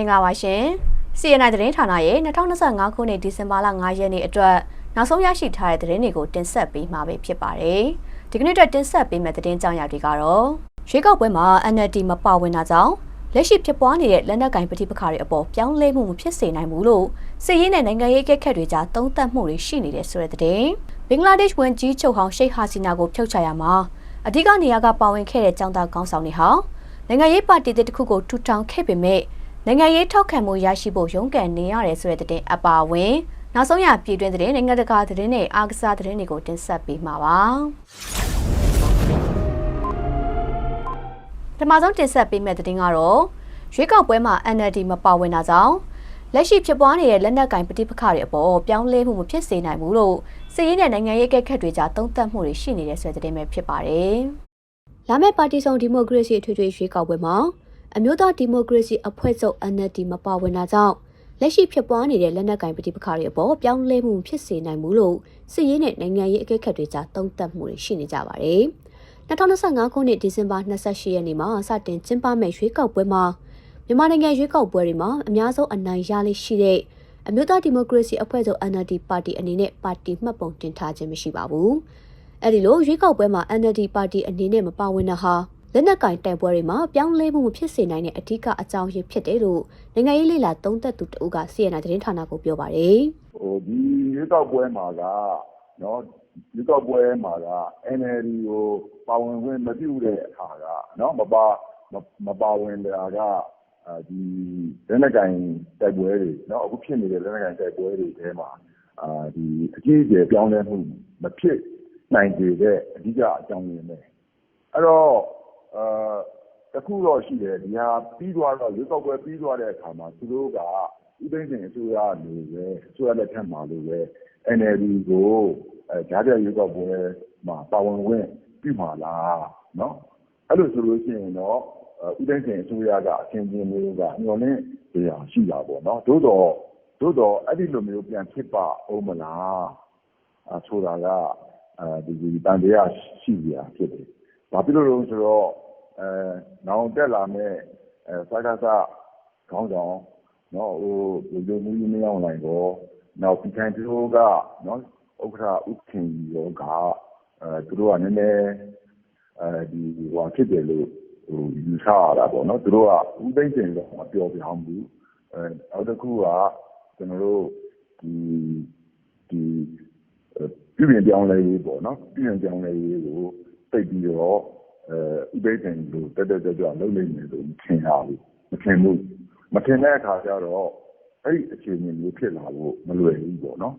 မင်္ဂလာပါရှင် CNI သတင်းဌာနရဲ့2025ခုနှစ်ဒီဇင်ဘာလ9ရက်နေ့အတွက်နောက်ဆုံးရရှိထားတဲ့သတင်းတွေကိုတင်ဆက်ပေးမှာပဲဖြစ်ပါတယ်ဒီကနေ့အတွက်တင်ဆက်ပေးမယ့်သတင်းကြောင်းရာတွေကတော့ရွေးကောက်ပွဲမှာ NLD မပါဝင်တာကြောင့်လက်ရှိဖြစ်ပွားနေတဲ့လက်နက်ကင်ပဋိပက္ခတွေအပေါ်ပြောင်းလဲမှုမဖြစ်စေနိုင်ဘူးလို့စစ်ရေးနဲ့နိုင်ငံရေးအကဲခတ်တွေကြားသုံးသပ်မှုတွေရှိနေတဲ့ဆိုတဲ့သတင်းဘင်္ဂလားဒေ့ရှ်ဝန်ကြီးချုပ်ဟောင်းရှိတ်ဟာစီနာကိုဖြုတ်ချရမှာအဓိကနေရာကပါဝင်ခဲ့တဲ့ចောင်းသားကောင်းဆောင်တွေဟာနိုင်ငံရေးပါတီတစ်ခုကိုထူထောင်ခဲ့ပေမဲ့ နိုင်ငံရေးထောက်ခံမှုရရှိဖို့ရုန်းကန်နေရတယ်ဆိုတဲ့တဲ့အပါအဝင်နောက်ဆုံးရပြည်တွင်းသတင်းနိုင်ငံတကာသတင်းတွေအားကစားသတင်းတွေကိုတင်ဆက်ပေးမှာပါပထမဆုံးတင်ဆက်ပေးမယ့်သတင်းကတော့ရွေးကောက်ပွဲမှာ NLD မပါဝင်တာကြောင့်လက်ရှိဖြစ်ပွားနေတဲ့လက်နက်ကင်ပဋိပက္ခတွေအပေါ်ပြောင်းလဲမှုမဖြစ်စေနိုင်ဘူးလို့စစ်ရေးနဲ့နိုင်ငံရေးအကဲခတ်တွေကြားသုံးသပ်မှုတွေရှိနေတဲ့ဆိုတဲ့သတင်းပဲဖြစ်ပါတယ်။လာမယ့်ပါတီစုံဒီမိုကရေစီထွေထွေရွေးကောက်ပွဲမှာ အမျိုးသားဒီမိုကရေစီအဖွဲ့ချုပ် NLD မပါဝင်တာကြောင့်လက်ရှိဖြစ်ပွားနေတဲ့လက်နက်ကင်ပဋိပက္ခတွေအပေါ်ပြောင်းလဲမှုဖြစ်စေနိုင်ဘူးလို့စစ်ရေးနဲ့နိုင်ငံရေးအကဲခတ်တွေကြားသုံးသပ်မှုတွေရှိနေကြပါတယ်။2025ခုနှစ်ဒီဇင်ဘာ28ရက်နေ့မှာစတင်ကျင်းပမယ့်ရွေးကောက်ပွဲမှာမြန်မာနိုင်ငံရွေးကောက်ပွဲတွေမှာအများဆုံးအနိုင်ရလိရှိတဲ့အမျိုးသားဒီမိုကရေစီအဖွဲ့ချုပ် NLD ပါတီအနေနဲ့ပါတီမှတ်ပုံတင်ထားခြင်းမရှိပါဘူး။အဲဒီလိုရွေးကောက်ပွဲမှာ NLD ပါတီအနေနဲ့မပါဝင်တာဟာ လက်နက်ကင်တိုက်ပွဲတွေမှာပြောင်းလဲမှုမဖြစ်စေနိုင်တဲ့အဓိကအကြောင်းရင်းဖြစ်တယ်လို့နိုင်ငံရေးလေလာသုံးသပ်သူတဦးက CNN သတင်းဌာနကိုပြောပါတယ်။ဟိုဒီရွေးကောက်ပွဲမှာကနော်ရွေးကောက်ပွဲမှာက NLD ကိုပါဝင်ခွင့်မပြုတဲ့အခါကနော်မပါမပါဝင်တာကဒီလက်နက်ကင်တိုက်ပွဲတွေနော်အခုဖြစ်နေတဲ့လက်နက်ကင်တိုက်ပွဲတွေထဲမှာအာဒီအကြီးအကျယ်ပြောင်းလဲမှုမဖြစ်နိုင်သေးတဲ့အဓိကအကြောင်းရင်းပဲအဲ့တော့အာ တခုတော့ရှိတယ်ဒီဟာပြီးသွားတော့ရွေးကောက်ပွဲပြီးသွားတဲ့အခါမှာသူတို့ကဥသိမ်းစင်အစိုးရလိုပဲအစိုးရလက်ထက်မှာလိုပဲ NLD ကိုအဲဓာတ်ပြရွေးကောက်ပွဲမှာပါဝင်ဝင်ပြုမှာလားနော်အဲ့လိုဆိုလို့ရှိရင်တော့ဥသိမ်းစင်အစိုးရကအချင်းချင်းမျိုးကညှော်လင့်ကြာရှိတာပေါ့နော်သို့တော့သို့တော့အဲ့ဒီလိုမျိုးပြန်ဖြစ်ပါအောင်မလားအဆိုတာကအဲဒီဒီတန်တရားရှိကြဖြစ်တယ် ဘာဖြစ်လို့လဲဆိုတော့အဲနောင်တက်လာမယ့်အဲစကားစခေါင်းဆောင်နော်ဟိုလူမျိုးကြီးမရောက်နိုင်တော့နောက် ပြည်ထိုင်သူတို့ကနော်ဥက္ကဋ္ဌဥခင်ရောကအဲသူတို့က နည်းနည်းအဲဒီဟိုဖြစ်တယ်လို့ဟိုယူဆရတာပေါ့နော် သူတို့ကဥသိမ့်တင်တော့မပြောပြအောင်ဘူးအဲနောက်တစ်ခုကကျွန်တော်တို့ဒီဒီပြည်ပြင်ပြောင်းလဲရေးပေါ့ နော်ပြည်ပြင်ပြောင်းလဲရေးကိုသိပြီးတော့အဲဥပိ္ပံလိုတက်တက်ကြွကြွလုပ်နိုင်တယ်လို့မထင်ရဘူးမထင်ဘူးမထင်တဲ့အခါကျတော့အဲ့ဒီအခြေအနေမျိုးဖြစ်လာဖို့မလွယ်ဘူးပေါ့နော်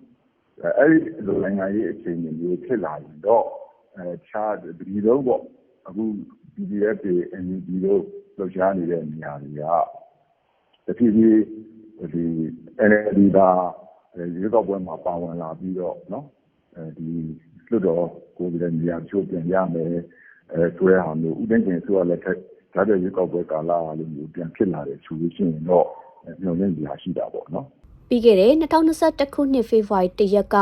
အဲအဲ့ဒီလိုနိုင်ငံရေးအခြေအနေမျိုးဖြစ်လာရင်တော့အဲခြားဒီလိုပေါ့အခု PDF တွေ NUG တို့လှုပ်ရှားနေတဲ့နေရာတွေကတဖြည်းဖြည်းဒီ NLD ကရွေးကောက်ပွဲမှာပါဝင်လာပြီးတော့နော်အဲဒီ လွှတ်တော်ကိုယ်စားလှယ်နေရာချို့ပြန်ရမယ်အဲဆိုတဲ့ဟာမျိုးဥသိမ်းကျင်ဆိုရလက်ထက်ဒါတဲ့ရွေးကောက်ပွဲကာလလိုမျိုးပြန်ဖြစ်လာတယ်ဆိုလို့ရှိရင်တော့ညှော်လင့်ရာရှိတာပေါ့နော်ပြီးခဲ့တဲ့2021ခုနှစ်ဖေဖော်ဝါရီလရက်က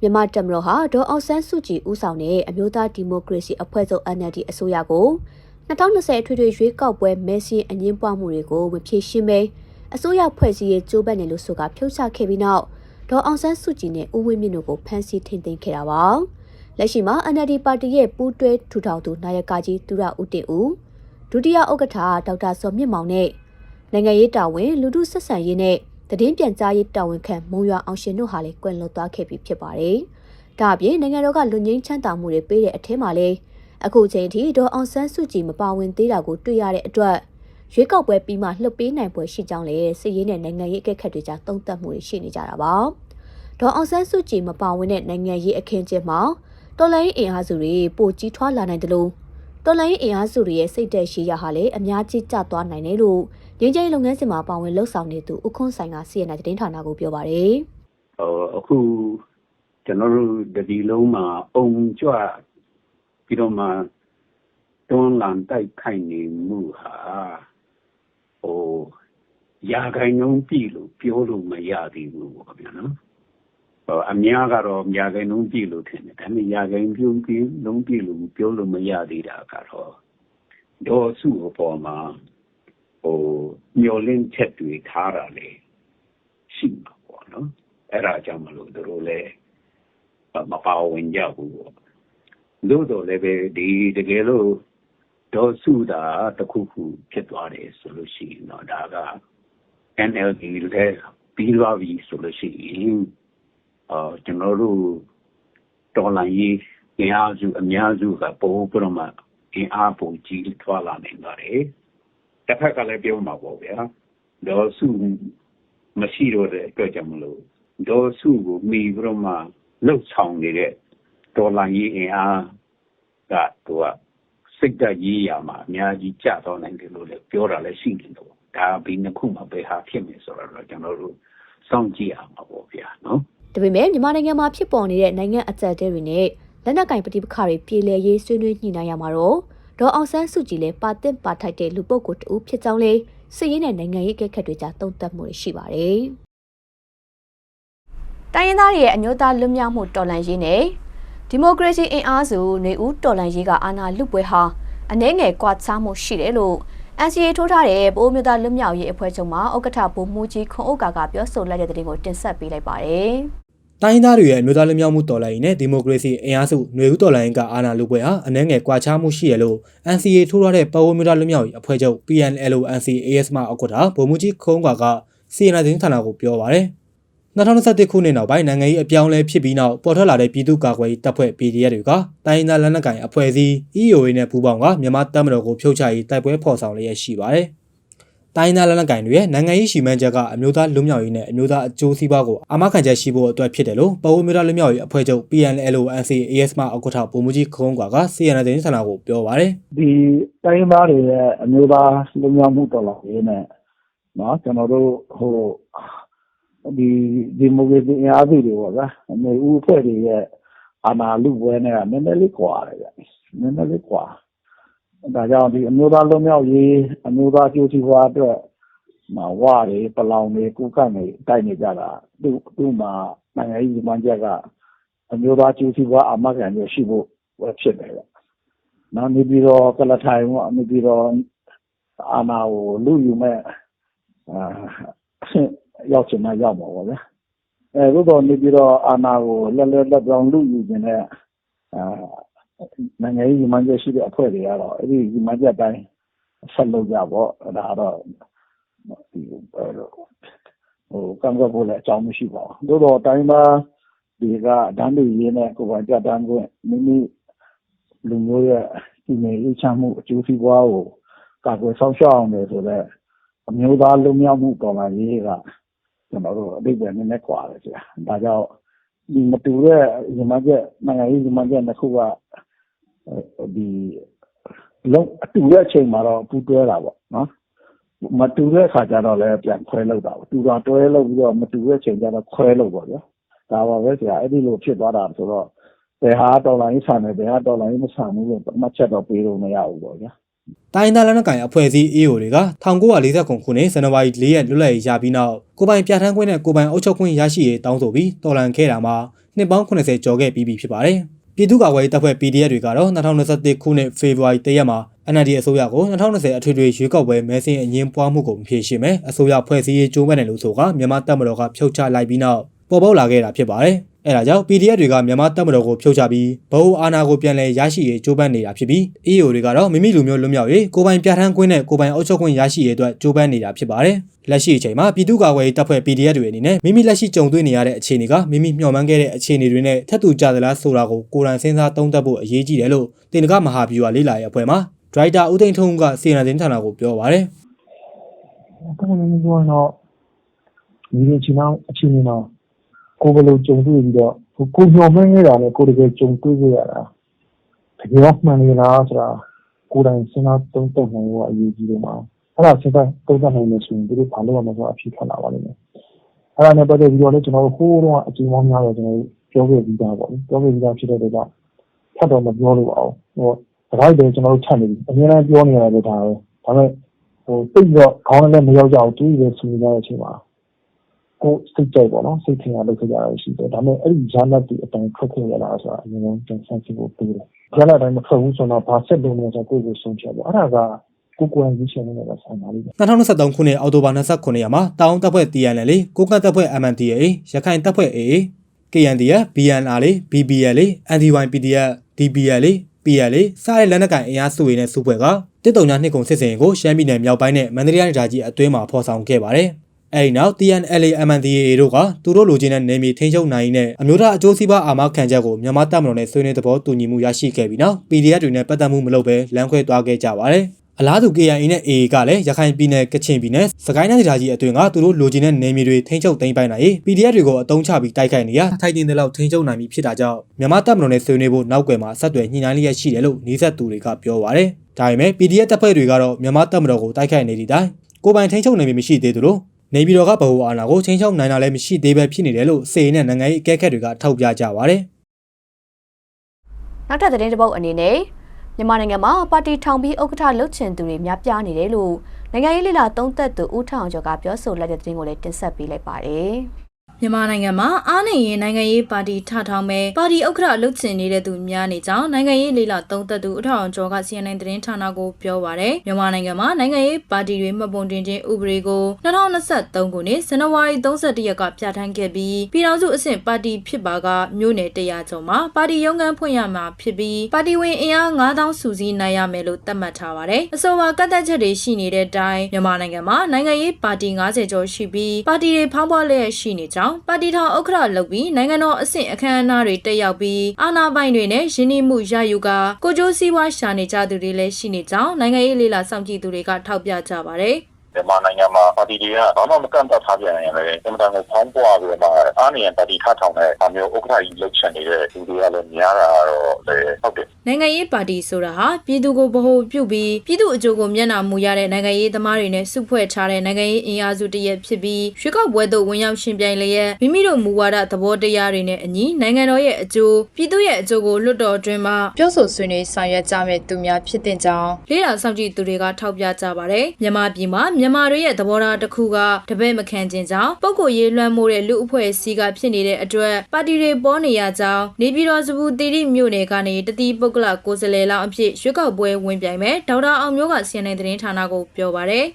မြန်မာတမတော်ဟာဒေါ်အောင်ဆန်းစုကြည်ဦးဆောင်တဲ့အမျိုးသားဒီမိုကရေစီအဖွဲ့ချုပ် NLD အစိုးရကို2020အထွေထွေရွေးကောက်ပွဲမဲဆင်းအငင်းပွားမှုတွေကိုမဖြေရှင်းပဲအစိုးရဖွဲ့စည်းရေးကြိုးပမ်းနေလို့ဆိုကဖြုတ်ချခဲ့ပြီးနောက်ဒေါ်အောင်ဆန်းစုကြည်နဲ့ဦးဝင်းမြင့်တို့ကိုဖမ်းဆီးထိန်သိမ်းခဲ့တာပါ လက်ရှိမှာ NLD ပါတီရဲ့ပူးတွဲထူထောင်သူနာယကကြီးသူရဦးတင်ဦးဒုတိယဥက္ကဋ္ဌဒေါက်တာစောမြင့်မောင်နဲ့နိုင်ငံရေးတာဝန်လူထုဆက်ဆံရေးနဲ့တည်င်းပြန်ကြားရေးတာဝန်ခံမုံရွာအောင်ရှင်တို့ဟာလည်းကွယ်လွတ်သွားခဲ့ပြီဖြစ်ပါတယ်။ဒါအပြင်နိုင်ငံတော်ကလူငင်းချမ်းသာမှုတွေပေးတဲ့အထက်မှာလည်းအခုချိန်ထိဒေါ်အောင်ဆန်းစုကြည်မပါဝင်သေးတာကိုတွေ့ရတဲ့အတွက်ရွေးကောက်ပွဲပြီးမှလှုပ်ပေးနိုင်ပွဲရှိကြောင်းလည်းစစ်ရေးနဲ့နိုင်ငံရေးအကဲခတ်တွေကြားသုံးသပ်မှုတွေရှိနေကြတာပါ။ဒေါ်အောင်ဆန်းစုကြည်မပါဝင်တဲ့နိုင်ငံရေးအခင်းကျင်းမှာ တော်လိုင်းအင်အားစုတွေပိုကြီးထွားလာနိုင်တယ်လို့တော်လိုင်းအင်အားစုတွေရဲ့စိတ်သက်ရှိရဟာလည်းအများကြီးကျသွားနိုင်တယ်လို့ငင်းကျင်းလုပ်ငန်းစဉ်မှာပါဝင်လှုပ်ဆောင်နေသူဦးခွန်းဆိုင်က CNN သတင်းဌာနကိုပြောပါတယ်။ဟိုအခုကျွန်တော်တို့ဒီလုံးမှာအုံကြွပြီးတော့မှတွန်းလန်တိုက်ခိုက်နေမှုဟာဟိုရာခိုင်နှုန်းပြီလို့ပြောလို့မရသေးဘူးပေါ့ဗျာနော် အများကတော့ရာခိုင်နှုန်းပြီလို့ထင်တယ်ဒါပေမဲ့ရာခိုင်ပြုံးပြီးလုံးပြီလို့ပြောလို့မရသေးတာကတော့ဒေါ်စုအပေါ်မှာဟိုမျောလင်းချက်တွေထားတာလေရှိမှာပေါ့နော်အဲ့ဒါကြောင့်မလို့တို့လည်းမပါဝင်ကြဘူးပေါ့လို့တော့လည်းပဲဒီတကယ်လို့ဒေါ်စုတာတခုခုဖြစ်သွားတယ်ဆိုလို့ရှိရင်တော့ဒါက NLD လည်းပြီးသွားပြီဆိုလို့ရှိရင် အော်ကျွန်တော်တို့တော်လိုင်းရေးအင်အားစုအများစုကပို့ပြီးတော့မှအင်အားပုံကြီးထွာလာနိုင်ပါတယ်တစ်ဖက်ကလည်းပြောမှာပေါ့ဗျာဒေါ်စုမရှိတော့တဲ့အတွက်ကြောင့်မလို့ဒေါ်စုကိုမိပြီးတော့မှလှုပ်ဆောင်နေတဲ့တော်လိုင်းရေးအင်အားကသူကစိတ်ဓာတ်ရေးရမှာအများကြီးကြတော့နိုင်တယ်လို့လည်းပြောတာလည်းရှိနေတော့ဒါဘီနှစ်ခုမှပဲဟာဖြစ်မယ်ဆိုတော့ကျွန်တော်တို့စောင့်ကြည့်အောင်ပါဗျာနော် ဒါပေမဲ့မြန်မာနိုင်ငံမှာဖြစ်ပေါ်နေတဲ့နိုင်ငံအကြက်တဲတွေနဲ့လက်နက်ကင်ပဋိပက္ခတွေပြေလည်ရေးဆွေးနွေးညှိနှိုင်းရမှာတော့ဒေါ်အောင်ဆန်းစုကြည်လည်းပါတင်ပါထိုက်တဲ့လူပုဂ္ဂိုလ်တူဖြစ်ကြောင်းလေးစစ်ရေးနဲ့နိုင်ငံရေးကက်ခတ်တွေကြားတုံ့တက်မှုတွေရှိပါတယ်။တိုင်းရင်းသားတွေရဲ့အမျိုးသားလွတ်မြောက်မှုတော်လှန်ရေးနဲ့ဒီမိုကရေစီအင်အားစုနေဦးတော်လှန်ရေးကအာဏာလုပွဲဟာအနှဲငယ်ကွာခြားမှုရှိတယ်လို့ NCA ထိုးထားတဲ့ပိုးမျိုးသားလွတ်မြောက်ရေးအဖွဲ့ချုပ်မှဥက္ကဋ္ဌဗိုလ်မှူးကြီးခွန်ဥက္ကာကပြောဆိုလိုက်တဲ့တဲ့တင်ကိုတင်ဆက်ပေးလိုက်ပါတယ်။ တိုင်းရင်းသားတွေရဲ့အမျိုးသားလွတ်မြောက်မှုတော်လှန်ရေးနဲ့ဒီမိုကရေစီအင်အားစုຫນွေဦးတော်လှန်ရေးကအာဏာလုပွဲဟာအနှဲငယ်ကွာခြားမှုရှိရလို့ NCA ထိုးထားတဲ့ပတ်ဝန်းမျိုးသားလွတ်မြောက်ရေးအဖွဲ့ချုပ် PNLO NCAS မှအကွတ်တာဗိုလ်မှူးကြီးခုံးကွာကစီရင်သတင်းဌာနကိုပြောပါရယ်2021ခုနှစ်နောက်ပိုင်းနိုင်ငံရေးအပြောင်းလဲဖြစ်ပြီးနောက်ပေါ်ထွက်လာတဲ့ပြည်သူ့ကာကွယ်ရေးတပ်ဖွဲ့ PDF တွေကတိုင်းရင်းသားလက်နက်ကိုင်အဖွဲ့အစည်း EOA နဲ့ပူးပေါင်းကမြန်မာတပ်မတော်ကိုဖြုတ်ချရေးတိုက်ပွဲဖော်ဆောင်လျက်ရှိပါတယ်။ တိုင်းသားလက်နက်ကင်တွေရဲ့နိုင်ငံရေးရှီမန်းချက်ကအမျိုးသားလွတ်မြောက်ရေးနဲ့အမျိုးသားအကျိုးစီးပွားကိုအာမခံချက်ရှိဖို့အတွက်ဖြစ်တယ်လို့ပဝမျိုးသားလွတ်မြောက်ရေးအဖွဲ့ချုပ် PNLO NCAS မှအကွက်ထောက်ဗိုလ်မှူးကြီးခုံးကွာက CNN သတင်းဌာနကိုပြောပါတယ်။ဒီတိုင်းသားတွေရဲ့အမျိုးသားလွတ်မြောက်မှုတော်လှန်ရေးနဲ့နော်ကျွန်တော်တို့ဟိုဒီဒီမိုကရေစီအားစုတွေပေါ့ဗျာအမေဦးအဖွဲ့တွေရဲ့အာဏာလုပွဲနဲ့ကနည်းနည်းလေးကွာတယ်ဗျနည်းနည်းလေးကွာ ဒါကြောင့်ဒီအမျိုးသားလွတ်မြောက်ရေး အမျိုးသားကျိုးစီးပွားအတွက်မဝတွေ ပလောင်တွေကုကတ်တွေ တိုက်နေကြတာ သူသူ့မှာ နိုင်ငံရေးညီမချက်က အမျိုးသားကျိုးစီးပွား အာမခံရရှိဖို့ပဲဖြစ်တယ်ဗျ နော်နေပြီးတော့ကလထိုင်ပေါ့နေပြီးတော့အာနာကိုလူယူမဲ့အာရောက်ချင်မှရောက်မှာပေါ့ဗျာအဲသို့တော် နေပြီးတော့အာနာကိုလက်လက်လက်ပြောင်းလူယူခြင်းနဲ့အာ နိုင်ငံရေးညီမချက်ရှိတဲ့အဖွဲ့တွေကတော့အဲ့ဒီညီမချက်တိုင်းဆက်လုပ်ကြပေါ့ဒါတော့ဒီဟိုကံကောက်ဖို့လည်းအကြောင်းမရှိပါဘူးသို့တော့တိုင်းသားဒီကဒန်းတွေရင်းနဲ့ကိုယ်ပိုင်ကြတန်းခွင့်မိမိလူမျိုးရဲ့ဒီနယ်ရေးချမှုအကျိုးစီးပွားကိုကာကွယ်ဆောင်ရှောက်အောင်လေဆိုတော့အမျိုးသားလုံမြောက်မှုပေါ်လာရေးကကျွန်တော်တို့အတိတ်ပဲနည်းနည်းကွာတယ်ကြာဒါကြောင့်ဒီမတူတဲ့ညီမချက်နိုင်ငံရေးညီမချက်တစ်ခုက ဒီလုံးအတူတဲ့အချိန်မှာတော့ပူတွဲတာပေါ့နော်မတူတဲ့ခါကျတော့လည်းပြန်ခွဲလောက်တာပေါ့တူတာတွဲလောက်ပြီးတော့မတူတဲ့ချိန်ကျတော့ခွဲလောက်ပေါ့ဗျာဒါပါပဲဆရာအဲ့ဒီလိုဖြစ်သွားတာဆိုတော့ဘယ်ဟာဒေါ်လာရင်းဆန်တယ်ဘယ်ဟာဒေါ်လာရင်းမဆန်ဘူးလို့မှတ်ချက်တော့ပေးလို့မရဘူးပေါ့ဗျာတိုင်းသားလက်နက်ကိုင်အဖွဲ့အစည်း EO တွေက1940ခုနှစ်ဇန်နဝါရီ4ရက်လွတ်လပ်ရေးရပြီးနောက်ကိုပိုင်ပြဋ္ဌာန်းခွင့်နဲ့ကိုပိုင်အုပ်ချုပ်ခွင့်ရရှိရေးတောင်းဆိုပြီးတော်လှန်ခဲ့တာမှာနှစ်ပေါင်း80ကျော်ခဲ့ပြီးပြီဖြစ်ပါတယ်။ ပြည်သူ့ကာကွယ်ရေးတပ်ဖွဲ့ PDF တွေကတော့2021ခုနှစ်ဖေဖော်ဝါရီ1ရက်မှာ NLD အစိုးရကို2020အထွေထွေရွေးကောက်ပွဲမဲဆင်းအငင်းပွားမှုကိုမဖြေရှင်းမဲအစိုးရဖွဲ့စည်းရေးကြိုးပမ်းတယ်လို့ဆိုကမြန်မာတပ်မတော်ကဖြုတ်ချလိုက်ပြီးနောက်ပေါ်ပေါက်လာခဲ့တာဖြစ်ပါတယ်။ အဲဒါကြောင့် PDF တွေကမြန်မာတပ်မတော်ကိုဖြုတ်ချပြီးဗဟိုအာဏာကိုပြန်လည်ရရှိရေးကြိုးပမ်းနေတာဖြစ်ပြီး EO တွေကတော့မိမိလူမျိုးလွတ်မြောက်ရေးကိုပိုင်ပြဋ္ဌာန်းခွင့်နဲ့ကိုပိုင်အုပ်ချုပ်ခွင့်ရရှိရေးအတွက်ကြိုးပမ်းနေတာဖြစ်ပါတယ်။လက်ရှိအချိန်မှာပြည်သူ့ကာကွယ်ရေးတပ်ဖွဲ့ PDF တွေအနေနဲ့မိမိလက်ရှိကြုံတွေ့နေရတဲ့အခြေအနေကမိမိမျှော်မှန်းခဲ့တဲ့အခြေအနေတွေနဲ့ထပ်တူကြသလားဆိုတာကိုကိုယ်တိုင်စဉ်းစားသုံးသပ်ဖို့အရေးကြီးတယ်လို့တင်နကမဟာဗျူဟာလေးလာရဲ့အဖွဲ့မှာဒရိုက်တာဦးသိန်းထုံးကစီရင်သတင်းဌာနကိုပြောပါရယ်ပုံမှန်မျိုးပြောရင်တော့ဒီလိုချင်အောင်အချိန်မှာ ကိုယ်ဘယ်လိုကြုံတွေ့ပြီးတော့ကိုညော်မင်းနေတာနဲ့ကိုတကယ်ကြုံတွေ့ရတာတကယ်မှန်နေလားဆိုတာကိုယ်တိုင်စဉ်းစားသုံးသပ်နိုင်ဖို့အရေးကြီးတယ်မှာအဲ့ဒါစဉ်းစားသုံးသပ်နိုင်လို့ဆိုရင်ဒီလိုဘာလို့ရမလဲဆိုတော့အဖြစ်ထွက်လာပါလိမ့်မယ်အဲ့ဒါနဲ့ပတ်သက်ပြီးတော့လည်းကျွန်တော်တို့ဟိုးတော့အချိန်ပေါင်းများတော့ကျွန်တော်တို့ပြောခဲ့ပြီးသားပေါ့ပြောခဲ့ပြီးသားဖြစ်တဲ့အတွက်ကြောင့်ထပ်တော့မပြောလို့ပါဘူးဟိုဒါလိုက်တယ်ကျွန်တော်တို့ချက်နေပြီအများအားပြောနေရတယ်ဒါပဲဒါပေမဲ့ဟိုတိတ်တော့ခေါင်းလည်းမရောက်ကြအောင်တူးရဆူနေတဲ့အချိန်မှာ ကိုစိတ်ကြိုက်ပေါ့နော်စိတ်ထင်ရလုပ်ခဲ့ကြရရှိတယ်ဒါပေမဲ့အဲ့ဒီဂျာနတ်ဒီအတိုင်းထွက်ခဲ့ရတာဆိုတာအရင်ဆုံးတင်ဆက်ဖို့ပေးတယ်ဂျာနတ်တိုင်းမထွက်ဘူးဆိုတော့ဘာဆက်လုပ်နေလဲဆိုတော့ကိုယ့်ကိုဆုံးဖြတ်ပေါ့အဲ့ဒါကကိုကိုယ်ရည်ရှင်နေတာဆိုင်ပါလိမ့်မယ်2023ခုနှစ်အောက်တိုဘာ29ရက်မှာတောင်တပ်ဖွဲ့ TNL လေးကိုကန့်တပ်ဖွဲ့ MNDAA ရခိုင်တပ်ဖွဲ့ AA KNDF BNR လေး BBL လေး NDY PDF DBL လေး PL လေးစတဲ့လက်နက်ကိုင်အင်အားစုတွေနဲ့စုဖွဲ့ကတစ်တုံညာနှစ်ကုန်စစ်စင်ကိုရှမ်းပြည်နယ်မြောက်ပိုင်းနဲ့မန္တလေးတိုင်းဒေသကြီးအတွင်းမှာဖော်ဆောင်ခဲ့ပါတယ်။ အဲဒီနောက် TNLA MNDAA တို့ကသူတို့လိုချင်တဲ့နေမြေထိန်းချုပ်နိုင်တဲ့အမျိုးသားအကျိုးစီးပွားအာမခံချက်ကိုမြန်မာတပ်မတော်နဲ့ဆွေးနွေးသဘောတူညီမှုရရှိခဲ့ပြီးနောက် PDF တွေနဲ့ပတ်သက်မှုမလုပ်ဘဲလမ်းခွဲသွားခဲ့ကြပါတယ်။အလားတူ KIA နဲ့ AA ကလည်းရခိုင်ပြည်နယ်ကချင်ပြည်နယ်စကိုင်းတိုင်းဒေသကြီးအတွင်းကသူတို့လိုချင်တဲ့နေမြေတွေထိန်းချုပ်သိမ်းပိုင်နိုင်ရေး PDF တွေကိုအတုံးချပြီးတိုက်ခိုက်နေရထိုက်တင်တဲ့လောက်ထိန်းချုပ်နိုင်ပြီဖြစ်တာကြောင့်မြန်မာတပ်မတော်နဲ့ဆွေးနွေးဖို့နောက်ကွယ်မှာဆက်သွယ်ညှိနှိုင်းလျက်ရှိတယ်လို့နေဆက်သူတွေကပြောပါရယ်ဒါပေမဲ့ PDF တပ်ဖွဲ့တွေကတော့မြန်မာတပ်မတော်ကိုတိုက်ခိုက်နေသည့်တိုင်ကိုယ်ပိုင်ထိန်းချုပ်နိုင်ပြီမရှိသေးသလို နေပြည်တော်ကဗဟိုအာဏာကိုချင်းချောက်နိုင်တာလည်းမရှိသေးပဲဖြစ်နေတယ်လို့စေနဲ့နိုင်ငံရေးအကဲခတ်တွေကထောက်ပြကြပါရယ်နောက်ထပ်သတင်းတစ်ပုဒ်အနေနဲ့မြန်မာနိုင်ငံမှာပါတီထောင်ပြီးဥက္ကဋ္ဌလုပ်ချင်သူတွေများပြားနေတယ်လို့နိုင်ငံရေးလှိလာသုံးသက်သူဦးထောင်ကျော်ကပြောဆိုလိုက်တဲ့သတင်းကိုလည်းတင်ဆက်ပေးလိုက်ပါတယ်။ မြန်မာနိုင်ငံမှာအားနေရင်နိုင်ငံရေးပါတီထထောင်မဲ့ပါတီဥက္ကဋ္ဌလုပ်ချင်နေတဲ့သူများနေကြောင်းနိုင်ငံရေးလေးလာသုံးသက်သူအထောင်ကျော်က CNN သတင်းဌာနကိုပြောပါရယ်မြန်မာနိုင်ငံမှာနိုင်ငံရေးပါတီတွေမှတ်ပုံတင်ခြင်းဥပဒေကို2023ခုနှစ်ဇန်နဝါရီ31ရက်ကပြဋ္ဌာန်းခဲ့ပြီးပြည်ထောင်စုအဆင့်ပါတီဖြစ်ပါကမြို့နယ်100ကျော်မှာပါတီရုံးခန်းဖွင့်ရမှာဖြစ်ပြီးပါတီဝင်အင်အား9000စုစည်းနိုင်ရမယ်လို့သတ်မှတ်ထားပါတယ်အဆိုပါကန့်သက်ချက်တွေရှိနေတဲ့အတိုင်းမြန်မာနိုင်ငံမှာနိုင်ငံရေးပါတီ90ကျော်ရှိပြီးပါတီတွေဖောင်းပွားလျက်ရှိနေကြောင်းပါတီထောင်ဥက္ကဋ္ဌလုပ်ပြီးနိုင်ငံတော်အဆင့်အခမ်းအနားတွေတက်ရောက်ပြီးအာဏာပိုင်တွေနဲ့ရင်းနှီးမှုရယူကာကိုကျိုးစည်းဝါးရှာနေကြသူတွေလည်းရှိနေကြောင်းနိုင်ငံရေးလေးလာစောင့်ကြည့်သူတွေကထောက်ပြကြပါတယ် မြန်မာနိုင်ငံမှာပါတီတွေကဘာမှမကန့်သက်ထားပြန်ရင်လည်းအင်မတန်ကိုဖောင်းပွားပြီးတော့မှအားနေရင်ပါတီထထောင်တဲ့အမျိုးဥက္ကဋ္ဌကြီးလှုပ်ချင်နေတဲ့လူတွေကလည်းများတာတော့လည်းဟုတ်တယ်နိုင်ငံရေးပါတီဆိုတာဟာပြည်သူကိုဗဟိုပြုပြီးပြည်သူအကျိုးကိုမျက်နှာမူရတဲ့နိုင်ငံရေးသမားတွေနဲ့စုဖွဲ့ထားတဲ့နိုင်ငံရေးအင်အားစုတစ်ရပ်ဖြစ်ပြီးရွေးကောက်ပွဲသို့ဝင်ရောက်ရှင်ပြိုင်လျက်မိမိတို့မူဝါဒသဘောတရားတွေနဲ့အညီနိုင်ငံတော်ရဲ့အကျိုးပြည်သူရဲ့အကျိုးကိုလွတ်တော်တွင်မှပြောဆိုဆွေးနွေးဆောင်ရွက်ကြမဲ့သူများဖြစ်တဲ့ကြောင်းလေးလာဆောင်ကြည့်သူတွေကထောက်ပြကြပါတယ်မြန်မာပြည်မှာမြန်မာတွေရဲ့သဘောထားတစ်ခုကတပည့်မခံခြင်းကြောင့်ပုံကိုရေးလွှမ်းမိုးတဲ့လူအဖွဲ့အစည်းကဖြစ်နေတဲ့အတွက်ပါတီတွေပေါ်နေရကြောင်းနေပြည်တော်စပူတီရီမြို့နယ်ကနေတတိပုဂ္ဂလကိုယ်စားလှယ်လောင်းအဖြစ်ရွေးကောက်ပွဲဝင်ပြိုင်မဲ့ဒေါက်တာအောင်မျိုးက CNN သတင်းဌာနကိုပြောပါတယ်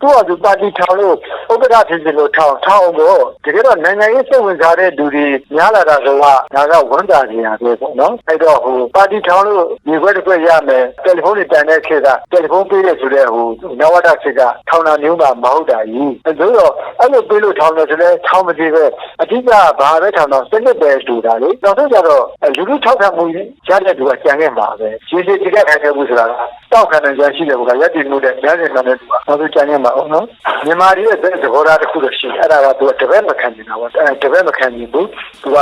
သူကသူပါတီထောင်လို့ဥက္ကဋ္ဌဖြစ်စီလို့ထောင်ထောင်တော့တကယ်တော့နိုင်ငံရေးစိတ်ဝင်စားတဲ့လူတွေများလာတာဆိုတော့ဒါကဝန်တာနေရပဲပေါ့နော်အဲ့တော့ဟိုပါတီထောင်လို့ဒီဘက်တစ်ခွက်ရမယ်တယ်လီဖုန်းတွေတန်တဲ့ခေတ်ကတယ်လီဖုန်းပေးတဲ့ဆိုတဲ့ဟိုနဝတခေတ်ကထောင်တာမျိုးမှမဟုတ်တာကြီးအဲ့တော့အဲ့လိုပေးလို့ထောင်တယ်ဆိုလဲထောင်မကြည့်ပဲအဓိကဘာပဲထောင်တော့စနစ်ပဲတူတာလေနောက်ဆုံးကျတော့လူလူထောက်ခံမှုရတဲ့သူကကြံခဲ့မှာပဲရှင်းရှင်းကြည့်တဲ့ခံခဲ့မှုဆိုတာကတောက်ခံတဲ့ရရှိတယ်ဘုရားရက်တည်မှုတဲ့များနေတယ်သူကနောက်ဆုံးကြံခဲ့မှာအောင်နော်မြန်မာပြည်ရဲ့သဘောထားတစ်ခုတော့ရှိတယ်အဲ့ဒါကသူကတပည့်မခံနေတာပေါ့အဲတပည့်မခံဘူးသူက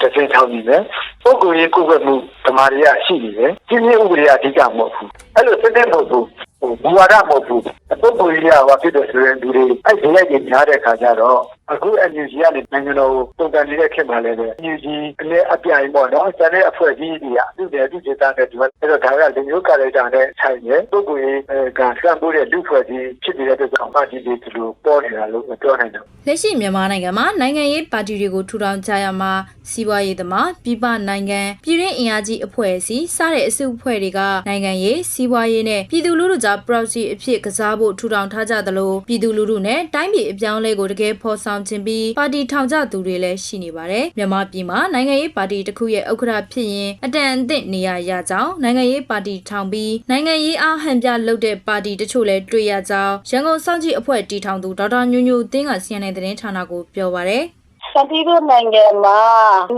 တစင်းထောင်းနေတယ်ပုဂ္ဂိုလ်ရေးကုကွယ်မှုဓမ္မတွေကရှိနေတယ်ကျင်းကျင်းဥပဒေကအဓိကမဟုတ်ဘူးအဲ့လိုစတဲ့မဟုတ်ဘူးဟိုဘူဝါဒမဟုတ်ဘူးပုဂ္ဂိုလ်ရေးကဘာဖြစ်တယ်ဆိုရင်လူတွေအဲ့ဒီလိုက်ကြီးများတဲ့ခါကျတော့ အခု NUG ကနေနိုင်ငံတော်ကိုပုံစံနေတဲ့ခေတ်မှာလည်းပဲ NUG အလဲအပြိုင်ပေါ့နော်စတဲ့အဖွဲ့အစည်းတွေကသူ့တဲ့သူ့ဒေသနဲ့ဒီမှာအဲ့တော့ဒါကလူမျိုးကာရိုက်တာနဲ့ဆိုင်တယ်ပုဂ္ဂိုလ်ရေးကစံပိုးတဲ့လူဖွဲ့စည်းဖြစ်နေတဲ့အတွက်ကြောင့်အမှဒီဒီဒီလိုပေါ်နေတာလို့ပြောနိုင်တယ်လက်ရှိမြန်မာနိုင်ငံမှာနိုင်ငံရေးပါတီတွေကိုထူထောင်ကြရမှာစီးပွားရေးသမားပြည်ပနိုင်ငံပြည်တွင်းအင်အားကြီးအဖွဲ့အစည်းစတဲ့အစုအဖွဲ့တွေကနိုင်ငံရေးစီးပွားရေးနဲ့ပြည်သူလူထုကြား proxy အဖြစ်ကစားဖို့ထူထောင်ထားကြသလိုပြည်သူလူထုနဲ့တိုင်းပြည်အပြောင်းအလဲကိုတကယ်ဖော်ဆောင်ခြင်းပြီးပါတီထောင်ကြသူတွေလည်းရှိနေပါတယ်မြန်မာပြည်မှာနိုင်ငံရေးပါတီတစ်ခုရဲ့ဥက္ကဋ္ဌဖြစ်ရင်အတန်အသင့်နေရာရကြောင်းနိုင်ငံရေးပါတီထောင်ပြီးနိုင်ငံရေးအားဟန်ပြလုပ်တဲ့ပါတီတချို့လည်းတွေ့ရကြောင်းရန်ကုန်စောင့်ကြည့်အဖွဲ့တီထောင်သူဒေါက်တာညိုညိုသင်းက CNN သတင်းဌာနကိုပြောပါရယ် စတီးတို့နိုင်ငံမှာ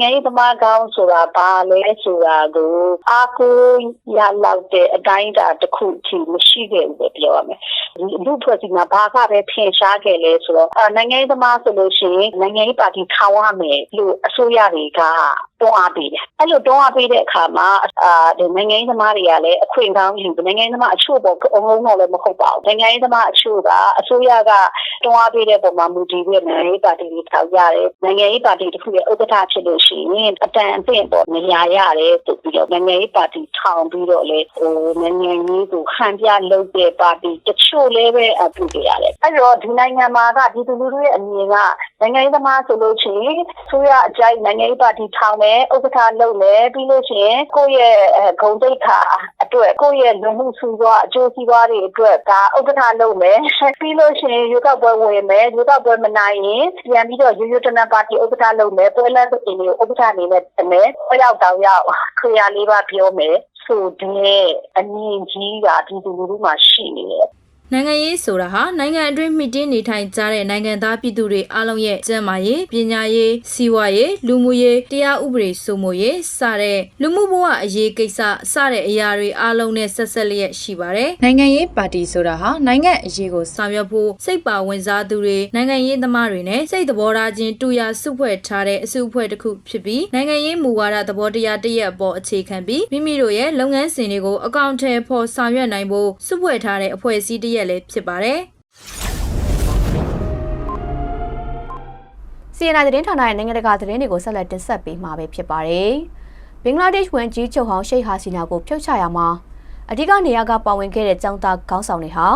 ငယ်သမားကောင်းဆိုတာဘာလဲဆိုတာကိုအားကိုးရလောက်တဲ့အတိုင်းအတာတစ်ခုအထိမရှိခဲ့ဘူးပဲပြောရမယ်။ဒီလူဖွဲ့စီမှာဘာကပဲထင်ရှားခဲ့လဲဆိုတော့အာနိုင်ငံရေးသမားဆိုလို့ရှိရင်နိုင်ငံရေးပါတီထောင်ရမယ်လို့အစိုးရတွေကတွန်းအားပေးတယ်။အဲ့လိုတွန်းအားပေးတဲ့အခါမှာအာဒီနိုင်ငံရေးသမားတွေကလည်းအခွင့်ကောင်းယူနိုင်ငံရေးသမားအချို့ပေါ့အုံလုံးတော့လည်းမဟုတ်ပါဘူး။နိုင်ငံရေးသမားအချို့ကအစိုးရကတွန်းအားပေးတဲ့ပုံမှာမူတည်ပြီးနိုင်ငံရေးပါတီတွေထောက်ကြတယ်။နိုင်ငံရေးပါတီတစ်ခုရဲ့ဥက္ကဋ္ဌဖြစ်လို့ရှိရင်အတန်အသင့်ပေါ့နေရာရတယ်ဆိုပြီးတော့နိုင်ငံရေးပါတီထောင်ပြီးတော့လေဟိုနိုင်ငံရေးကိုဟန်ပြလုပ်တဲ့ပါတီတချို့လည်းပဲအပြုကြရတယ်။အဲ့တော့ဒီနိုင်ငံမှာကဒီသူလူတွေရဲ့အမြင်ကနိုင်ငံရေးသမားဆိုလို့ရှိရင်ဆိုရအကြိုက်နိုင်ငံရေးပါတီထောင်မယ်ဥက္ကဋ္ဌလုပ်မယ်ပြီးလို့ရှိရင်ကိုယ့်ရဲ့ဂုံတိတ်ခါအအတွက်ကိုယ့်ရဲ့လူမှုစုသွားအကျိုးစီးပွားတွေအတွက်ဒါဥက္ကဋ္ဌလုပ်မယ်ပြီးလို့ရှိရင်ရွေးကောက်ပွဲဝင်မယ်ရွေးကောက်ပွဲမနိုင်ရင်ပြန်ပြီးတော့ရိုးရိုးတနပ်ပါတီဥက္ကဋ္ဌလုပ်မယ်ပွဲလမ်းအင်းတွေကိုဥက္ကဋ္ဌအနေနဲ့တမယ်ပွဲရောက်တောင်ရောက်ခရီးလေးပါပြောမယ်ဆိုတဲ့အမြင်ကြီးကဒီလူလူမှာရှိနေတယ် နိုင်ငံရေးဆိုတာဟာနိုင်ငံအတွင်းမိတင်းနေထိုင်ကြတဲ့နိုင်ငံသားပြည်သူတွေအားလုံးရဲ့ကျန်းမာရေးပညာရေးစီးပွားရေးလူမှုရေးတရားဥပဒေစိုးမိုးရေးစတဲ့လူမှုဘဝအရေးကိစ္စစတဲ့အရာတွေအားလုံးနဲ့ဆက်ဆက်လျက်ရှိပါတယ်။နိုင်ငံရေးပါတီဆိုတာဟာနိုင်ငံအရေးကိုဆောင်ရွက်ဖို့စိတ်ပါဝင်စားသူတွေနိုင်ငံရေးသမားတွေနဲ့စိတ်သဘောထားချင်းတူရာစုဖွဲ့ထားတဲ့အစုအဖွဲ့တစ်ခုဖြစ်ပြီးနိုင်ငံရေးမူဝါဒသဘောတရားတစ်ရပ်အပေါ်အခြေခံပြီးမိမိတို့ရဲ့လုပ်ငန်းစဉ်တွေကိုအကောင့်ထဲဖော်ဆောင်ရွက်နိုင်ဖို့စုဖွဲ့ထားတဲ့အဖွဲ့အစည်းတစ်ရပ်လည်းဖြစ်ပါတယ်။ CNI သတင်းဌာနရဲ့နိုင်ငံတကာသတင်းတွေကိုဆက်လက်တင်ဆက်ပေးမှာပဲဖြစ်ပါတယ်။ဘင်္ဂလားဒေ့ရှ်ဝန်ကြီးချုပ်ဟောင်းရှိတ်ဟာစီနာကိုဖျောက်ချရမှာအဓိကနေရာကပါဝင်ခဲ့တဲ့ចောင်းသားခေါင်းဆောင်တွေဟာ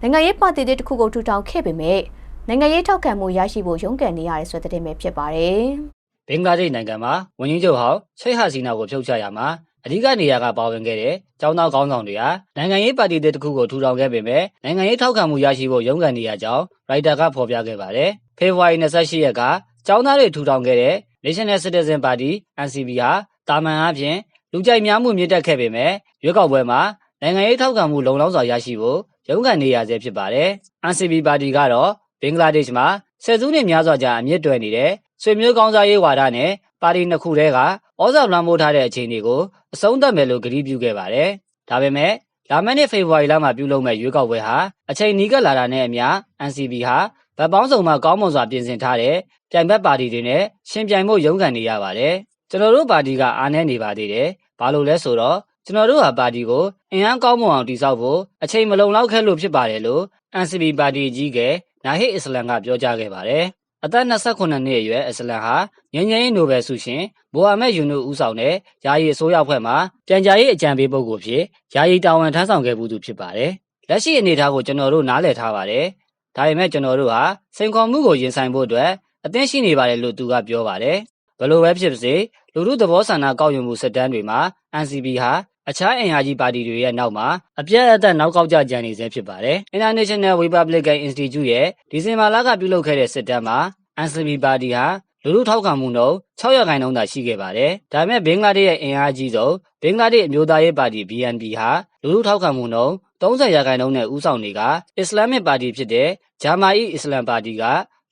နိုင်ငံရေးပါတီတစ်ခုကိုထူထောင်ခဲ့ပေမဲ့နိုင်ငံရေးထောက်ခံမှုရရှိဖို့ရုန်းကန်နေရတဲ့ဆိုတဲ့သတင်းပဲဖြစ်ပါတယ်။ဘင်္ဂလားဒေ့ရှ်နိုင်ငံမှာဝန်ကြီးချုပ်ဟောင်းရှိတ်ဟာစီနာကိုဖြုတ်ချရမှာ အဓိကနေရာကပါဝင်ခဲ့တဲ့ကျောင်းသားကောင်းဆောင်တွေဟာနိုင်ငံရေးပါတီတစ်ခုကိုထူထောင်ခဲ့ပေမဲ့နိုင်ငံရေးထောက်ခံမှုရရှိဖို့ရုန်းကန်နေရကြောင်းရိုက်တာကဖော်ပြခဲ့ပါတယ်။ဖေဖော်ဝါရီ28ရက်ကကျောင်းသားတွေထူထောင်ခဲ့တဲ့ National Citizen Party NCP ဟာတာမန်အားဖြင့်လူကြိုက်များမှုမြင့်တက်ခဲ့ပေမဲ့ရွေးကောက်ပွဲမှာနိုင်ငံရေးထောက်ခံမှုလုံလောက်စွာရရှိဖို့ရုန်းကန်နေရဆဲဖြစ်ပါတယ်။ NCP ပါတီကတော့ဘင်္ဂလားဒေ့ရှ်မှာဆယ်စုနှစ်များစွာကြာအမြင့်တွယ်နေတဲ့ဆွေမျိုးကောင်းစားရေးဝါဒနဲ့ပါတီနှစ်ခုတည်းက ဩဇာလွှမ်းမိုးထားတဲ့အခြေအနေကိုအဆုံးသတ်မယ်လို့ကတိပြုခဲ့ပါတယ်။ဒါပေမဲ့လာမယ့်နှစ်ဖေဖော်ဝါရီလမှာပြုလုပ်မဲ့ရွေးကောက်ပွဲဟာအချိန်နီးကပ်လာတာနဲ့အမျှ NCP ဟာဗတ်ပေါင်းစုံမှာကောင်းမွန်စွာပြင်ဆင်ထားတဲ့ပြိုင်ဘက်ပါတီတွေနဲ့ရှင်ပြိုင်ဖို့ရုန်းကန်နေရပါတယ်။ကျွန်တော်တို့ပါတီကအားနည်းနေပါသေးတယ်။ဘာလို့လဲဆိုတော့ကျွန်တော်တို့ဟာပါတီကိုအင်အားကောင်းမွန်အောင်တည်ဆောက်ဖို့အချိန်မလုံလောက်ခဲ့လို့ဖြစ်ပါတယ်လို့ NCP ပါတီအကြီးကနာဟစ်အစ္စလမ်ကပြောကြားခဲ့ပါတယ်။ အသက်28နှစ်အရွယ်အစ္စလမ်ဟာငញ្ញရင်နိုဘယ်ဆုရှင်ဘိုအာမက်ယူနူဦးဆောင်တဲ့ယာယီအစိုးရဖွဲ့မှာပြန်ကြားရေးအကြံပေးပုဂ္ဂိုလ်ဖြစ်ယာယီတာဝန်ထမ်းဆောင်ခဲ့မှုသူဖြစ်ပါတယ်။လက်ရှိအနေအထားကိုကျွန်တော်တို့နားလည်ထားပါတယ်။ဒါပေမဲ့ကျွန်တော်တို့ဟာစိန်ခေါ်မှုကိုရင်ဆိုင်ဖို့အတွက်အသင့်ရှိနေပါတယ်လို့သူကပြောပါတယ်။ဘလို့ပဲဖြစ်ပါစေလူမှုသဘောဆန္ဒကောက်ယူမှုစစ်တမ်းတွေမှာ NCP ဟာ အခြားအင်အားကြီးပါတီတွေရဲ့နောက်မှာအပြတ်အသတ်နောက်ကောက်ကြကြံနေဆဲဖြစ်ပါတယ်။ International Republican Institute ရဲ့ဒီဇင်ဘာလကပြုလုပ်ခဲ့တဲ့စစ်တမ်းမှာ NCP ပါတီဟာလူမှုထောက်ခံမှုနှုန်း6ရာခိုင်နှုန်းသာရှိခဲ့ပါတယ်။ဒါပေမဲ့ဘင်္ဂလားဒေ့ရှ်ရဲ့အင်အားကြီးဆုံးဘင်္ဂလားဒေ့ရှ်အမျိုးသားရေးပါတီ BNP ဟာလူမှုထောက်ခံမှုနှုန်း30ရာခိုင်နှုန်းနဲ့ဦးဆောင်နေကအစ္စလာမစ်ပါတီဖြစ်တဲ့ဂျာမာအီအစ္စလမ်ပါတီက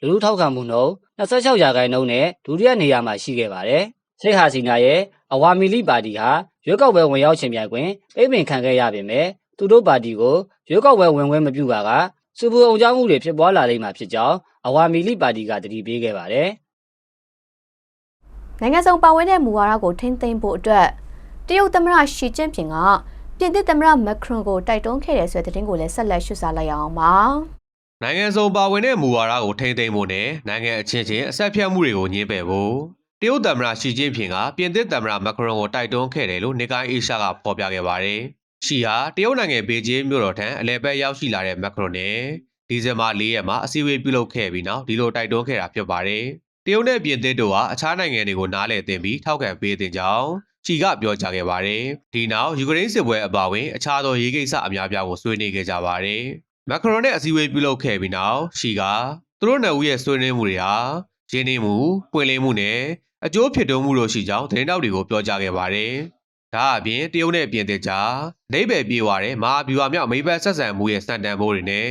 လူမှုထောက်ခံမှုနှုန်း26ရာခိုင်နှုန်းနဲ့ဒုတိယနေရာမှာရှိခဲ့ပါတယ်။ ရှိတ်ဟာစီနာရဲ့အဝါမီလီပါတီဟာရွေးကောက်ပွဲဝင်ရောက်ခြင်းပြိုင်ခွင့်အိမ်ပင်ခံခဲ့ရပေမဲ့သူတို့ပါတီကိုရွေးကောက်ပွဲဝင်ခွင့်မပြုပါကစူပူအောင်ကြောင်းမှုတွေဖြစ်ပွားလာလိမ့်မှာဖြစ်ကြောင်းအဝါမီလီပါတီကတတိပေးခဲ့ပါတယ်။နိုင်ငံစုံပါဝင်တဲ့မူဝါဒကိုထိန်းသိမ်းဖို့အတွက်တရုတ်သမ္မတရှီကျင့်ဖျင်ကပြင်သစ်သမ္မတမက်ခရွန်ကိုတိုက်တွန်းခဲ့တယ်ဆိုတဲ့သတင်းကိုလည်းဆက်လက်ရှုစားလိုက်ရအောင်ပါနိုင်ငံစုံပါဝင်တဲ့မူဝါဒကိုထိန်းသိမ်းဖို့နဲ့နိုင်ငံအချင်းချင်းအဆက်ဖြတ်မှုတွေကိုညှင်းပယ်ဖို့ တရုတ်သမ္မတရှီကျင်းဖျင်ကပြင်သစ်သမ္မတမက်ခရွန်ကိုတိုက်တွန်းခဲ့တယ်လို့နေကိုင်းအေရှာကဖော်ပြခဲ့ပါတယ်။ရှီဟာတရုတ်နိုင်ငံဘေကျင်းမြို့တော်ထံအလဲပတ်ရောက်ရှိလာတဲ့မက်ခရွန်နဲ့ဒီဇင်ဘာ၄ရက်မှာအစည်းအဝေးပြုလုပ်ခဲ့ပြီးနောက်ဒီလိုတိုက်တွန်းခဲ့တာဖြစ်ပါတယ်။တရုတ်နဲ့ပြင်သစ်တို့ဟာအခြားနိုင်ငံတွေကိုနားလည်သင်ပြီးထောက်ခံပေးတင်ကြောင်းချီကပြောကြားခဲ့ပါတယ်။ဒီနောက်ယူကရိန်းစစ်ပွဲအပါအဝင်အခြားသောရေးကိစ္စအများပြားကိုဆွေးနွေးခဲ့ကြပါတယ်။မက်ခရွန်နဲ့အစည်းအဝေးပြုလုပ်ခဲ့ပြီးနောက်ရှီကသူတို့နှစ်ဦးရဲ့ဆွေးနွေးမှုတွေဟာရင်းနှီးမှုပွင့်လင်းမှုနဲ့ အကျိုးဖြစ်ထွန်းမှုတို့ရှိကြောင်းသတင်းတောက်တွေကိုပြောကြားခဲ့ပါတယ်။ဒါအပြင်တရုတ်နဲ့ပြင်သစ်ကြားနေပယ်ပြေဝတဲ့မဟာဗျူဟာမြောက်အမေဘက်ဆက်ဆံမှုရဲ့စံတန်ဖိုးတွေနဲ့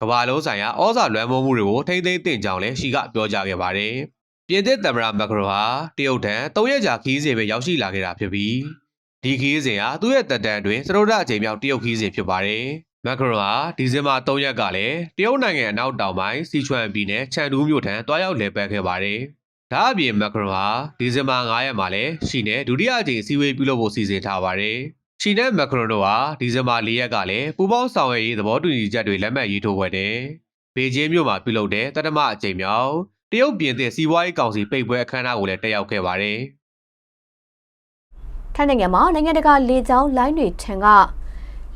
ကမ္ဘာလုံးဆိုင်ရာဩဇာလွှမ်းမိုးမှုတွေကိုထိမ့်သိမ်းသင့်ကြောင်းလည်းရှီကပြောကြားခဲ့ပါတယ်။ပြင်သစ်သမ္မတမက်ခရိုဟာတရုတ်ထံ၃ရက်ကြာခီးစဉ်ပဲရောက်ရှိလာခဲ့တာဖြစ်ပြီးဒီခီးစဉ်ဟာသူ့ရဲ့တပ်တန်းအတွင်းစရုဒ္ဒအချိန်မြောက်တရုတ်ခီးစဉ်ဖြစ်ပါတယ်။မက်ခရိုဟာဒီဇင်ဘာ3ရက်ကလည်းတရုတ်နိုင်ငံအနောက်တောင်ပိုင်းစီချွမ်ပြည်နယ်ချန်တူးမြို့ထံတွားရောက်လည်ပတ်ခဲ့ပါတယ်။ ဒါအပြင်မက်ခရိုဟာဒီဇင်ဘာ9ရက်မှာလည်းရှီနဲ့ဒုတိယအကြိမ်အစည်းအဝေးပြုလုပ်ဖို့စီစဉ်ထားပါတယ်။ရှီနဲ့မက်ခရိုတို့ဟာဒီဇင်ဘာ4ရက်ကလည်းပူးပေါင်းဆောင်ရွက်ရေးသဘောတူညီချက်တွေလက်မှတ်ရေးထိုးခဲ့တယ်။ဘေကျင်းမြို့မှာပြုလုပ်တဲ့တတမအကြိမ်မြောက်တရုတ်ပြင်သစ်စီးပွားရေးကောင်စီပိတ်ပွဲအခမ်းအနားကိုလည်းတက်ရောက်ခဲ့ပါတယ်။ထိုင်းနိုင်ငံမှာနိုင်ငံတကာလေကြောင်းလိုင်းတွေထံက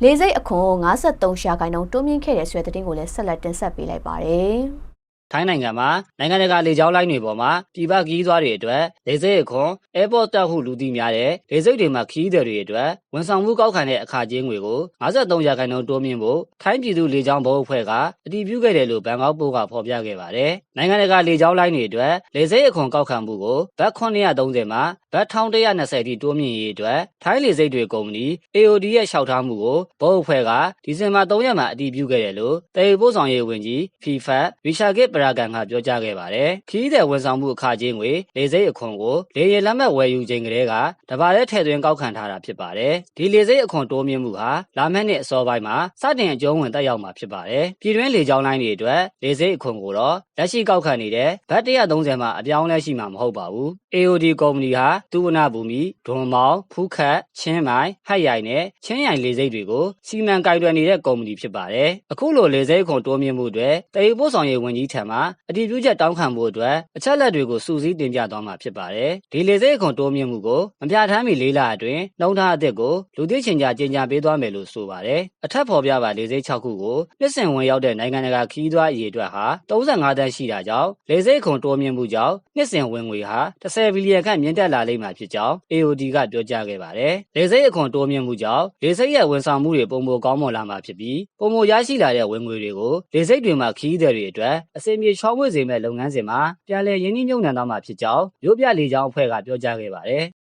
လေစိတ်အခွန်53ရှာခိုင်နှုန်းတိုးမြင့်ခဲ့တယ်ဆိုတဲ့သတင်းကိုလည်းဆက်လက်တင်ဆက်ပေးလိုက်ပါတယ် ထိုင်းနိုင်ငံမှာနိုင်ငံတကာလေကြောင်းလိုင်းတွေပေါ်မှာပြည်ပခရီးသွားတွေအတွက်လေဆိပ်အခွန် airport တက်ဟုလူသိများတဲ့လေဆိပ်တွေမှာခရီးသည်တွေအတွက် ဝန်ဆောင်မှုကောက်ခံတဲ့အခကြေးငွေကို53ရာခိုင်နှုန်းတိုးမြှင့်ဖို့ထိုင်းပြည်သူလေကြောင်းဘုတ်အဖွဲ့ကအတည်ပြုခဲ့တယ်လို့ဘန်ကောက်ပို့ကဖော်ပြခဲ့ပါတယ်။နိုင်ငံတကာလေကြောင်းလိုင်းတွေအတွက်လေဆိပ်အခွန်ကောက်ခံမှုကိုဘတ်930မှာဘတ်1120ထိတိုးမြှင့်ရေးအတွက်ထိုင်းလေဆိပ်တွေကုမ္ပဏီ AOD ရဲ့လျှောက်ထားမှုကိုဘုတ်အဖွဲ့ကဒီဇင်ဘာ3ရက်မှာအတည်ပြုခဲ့တယ်လို့တည်ပို့ဆောင်ရေးဝန်ကြီး FIFA ရီရှာကစ်ပရာဂန်ကပြောကြားခဲ့ပါတယ်။ခရီးသည်ဝန်ဆောင်မှုအခကြေးငွေလေဆိပ်အခွန်ကိုလေယာဉ်လက်မှတ်ဝယ်ယူချိန်ကလေးကတပါးတဲ့ထည့်သွင်းကောက်ခံထားတာဖြစ်ပါတယ်။ဒီလေဆိပ်အခွန်တိုးမြင့်မှုဟာလာမယ့်နှစ်အစောပိုင်းမှာစတင်အကျုံးဝင်တက်ရောက်မှာဖြစ်ပါတယ်။ပြည်တွင်းလေကြောင်းလိုင်းတွေအတွက်လေဆိပ်အခွန်ကိုတော့လက်ရှိကောက်ခံနေတဲ့ဘတ်130မှာအပြောင်းလဲရှိမှာမဟုတ်ပါဘူး။ AOD ကုမ္ပဏီဟာသူဝနာဘူမီဒွန်မောင်ဖူးခတ်ချင်းမိုင်ဟတ်ရိုင်နဲ့ချင်းရိုင်လေဆိပ်တွေကိုစီမံကိုင်တွယ်နေတဲ့ကုမ္ပဏီဖြစ်ပါတယ်။အခုလိုလေဆိပ်အခွန်တိုးမြင့်မှုတွေတည်ပို့ဆောင်ရေးဝန်ကြီးထံမှအတည်ပြုချက်တောင်းခံမှုအတွက်အချက်လက်တွေကိုစုစည်းတင်ပြသွားမှာဖြစ်ပါတယ်။ဒီလေဆိပ်အခွန်တိုးမြင့်မှုကိုမပြဋ္ဌာန်းမီလေးလအတွင်းနှုံထားအသစ်ကိုလူသိချင်းကြားကြီးညာပေးသွားမယ်လို့ဆိုပါတယ်။အထက်ဖော်ပြပါလေဆိပ်6ခုကိုနှစ်စဉ်ဝင်ရောက်တဲ့နိုင်ငံတကာခီးသွွားအရေအတွက်ဟာ35တန်းရှိတာကြောင့်လေဆိပ်အခွန်တိုးမြင့်မှုကြောင့်နှစ်စဉ်ဝင်ငွေဟာ10ဘီလီယံခန့်မြင့်တက်လာလိမ့်မှာဖြစ်ကြောင်း AOD ကပြောကြားခဲ့ပါတယ်။လေဆိပ်အခွန်တိုးမြင့်မှုကြောင့်လေဆိပ်ရဲ့ဝန်ဆောင်မှုတွေပုံမကောင်းမွန်လာမှာဖြစ်ပြီးပုံမရရှိလာတဲ့ဝင်ငွေတွေကိုလေဆိပ်တွေမှာခီးသည်တွေအတွက်အစီအပြေချောင်းမွေ့စေမဲ့လုပ်ငန်းစဉ်မှာပြန်လည်ရင်းနှီးမြှုပ်နှံသွားမှာဖြစ်ကြောင်းမြို့ပြလေကြောင်းအဖွဲ့ကပြောကြားခဲ့ပါတယ်။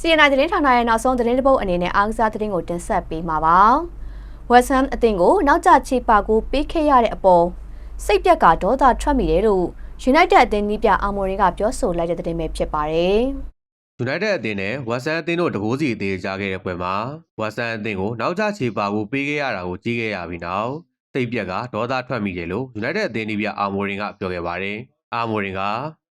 စီအန်အိုင်သတင်းဌာနရဲ့နောက်ဆုံးသတင်းတစ်ပုဒ်အနေနဲ့အားကစားသတင်းကိုတင်ဆက်ပေးမှာပါ။ West Ham အသင်းကိုနောက်ကျချေပါကိုပေးခဲ့ရတဲ့အပေါ်စိတ်ပြက်ကဒေါသထွက်မိတယ်လို့ United အသင်းနီးပြအာမော်ရီကပြောဆိုလိုက်တဲ့သတင်းပဲဖြစ်ပါတယ်။ United အသင်းနဲ့ West Ham အသင်းတို့တကိုးစီအသေးကြခဲ့တဲ့ပွဲမှာ West Ham အသင်းကိုနောက်ကျချေပါဖို့ပေးခဲ့ရတာကိုကြီးခဲ့ရပြီးနောက်စိတ်ပြက်ကဒေါသထွက်မိတယ်လို့ United အသင်းနီးပြအာမော်ရင်ကပြောခဲ့ပါတယ်။အာမော်ရင်က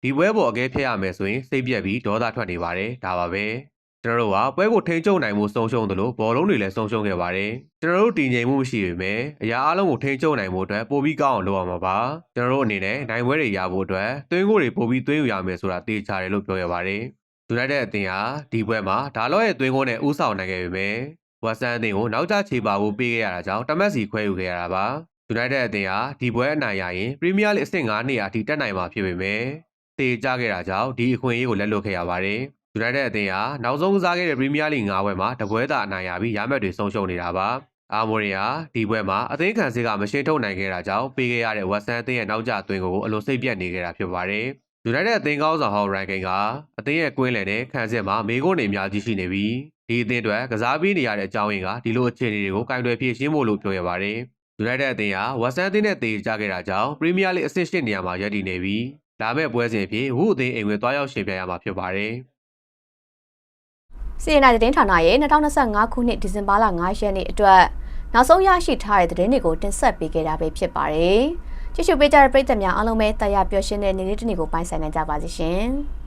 ဒီပွဲပေါ်အကဲဖြတ်ရမယ်ဆိုရင်စိတ်ပြက်ပြီးဒေါသထွက်နေပါတယ်ဒါပါပဲ။ ကျွန်တော်တို့ကပွဲကိုထိန်းချုပ်နိုင်မှုဆုံးရှုံးသလိုဘောလုံးတွေလည်းဆုံးရှုံးခဲ့ပါတယ်။ကျွန်တော်တို့တည်ငြိမ်မှုမရှိပေမဲ့အရာအလုံးကိုထိန်းချုပ်နိုင်မှုအတွက်ပိုပြီးကောင်းအောင်လုပ်ရမှာပါ။ကျွန်တော်တို့အနေနဲ့နိုင်ပွဲတွေရဖို့အတွက်သွင်းကိုတွေပိုပြီးသွင်းယူရမယ်ဆိုတာသိချတယ်လို့ပြောခဲ့ပါတယ်။ United အသင်းဟာဒီပွဲမှာဒါလော့ရဲ့သွင်းကိုနဲ့ဥဆောင်နိုင်ခဲ့ပေမဲ့ဝက်ဆန်အသင်းကိုနောက်ကျချေပါဖို့ပေးခဲ့ရတာကြောင့်တမက်စီခွဲယူခဲ့ရတာပါ။ United အသင်းဟာဒီပွဲအနိုင်ရရင် Premier League အဆင့်9နေရာအထိတက်နိုင်မှာဖြစ်ပေမဲ့တေကြခဲ့တာကြောင့်ဒီအခွင့်အရေးကိုလက်လွတ်ခဲ့ရပါတယ်။ United အသင်းဟာနောက်ဆုံးကစားခဲ့တဲ့ Premier League 9ပွဲမှာတပွဲသာအနိုင်ရပြီးရမက်တွေဆုံးရှုံးနေတာပါ။အာမိုရီယာဒီပွဲမှာအသင်းခံစစ်ကမရှင်းထုတ်နိုင်ခဲ့တာကြောင့်ပေးခဲ့ရတဲ့ဝက်ဆန်အသင်းရဲ့နောက်ကျသွင်းကိုအလိုစိတ်ပြတ်နေခဲ့တာဖြစ်ပါတယ်။ United အသင်းကောင်းဆောင်ဟောင်းရိုင်ကင်ကအသင်းရဲ့ကွင်းလယ်နဲ့ခံစစ်မှာမေကုန်းနေအများကြီးရှိနေပြီးဒီအသင်းအတွက်ကစားပေးနေရတဲ့အကြောင်းရင်းကဒီလိုအခြေအနေတွေကိုကင်တွယ်ဖြေရှင်းဖို့လို့ပြောရပါတယ်။ United အသင်းဟာဝက်ဆန်အသင်းနဲ့တေကြခဲ့တာကြောင့် Premier League အဆင့်၈နေရာမှာရပ်တည်နေပြီးလာမယ့်ပွဲစဉ်အဖြစ်ဝုအသင်းအိမ်ဝင်သွားရောက်ရှင်ပြိုင်ရမှာဖြစ်ပါတယ်။ စီအန်အိုင်သတင်းဌာနရဲ့2025ခုနှစ်ဒီဇင်ဘာလ9ရက်နေ့အတွက်နောက်ဆုံးရရှိထားတဲ့သတင်းတွေကိုတင်ဆက်ပေးခဲ့တာပဲဖြစ်ပါတယ်။ကြည့်ရှုပေးကြတဲ့ပရိသတ်များအားလုံးပဲတရားပျော်ရွှင်တဲ့နေ့လေးတစ်နေ့ကိုပိုင်ဆိုင်နိုင်ကြပါစေရှင်။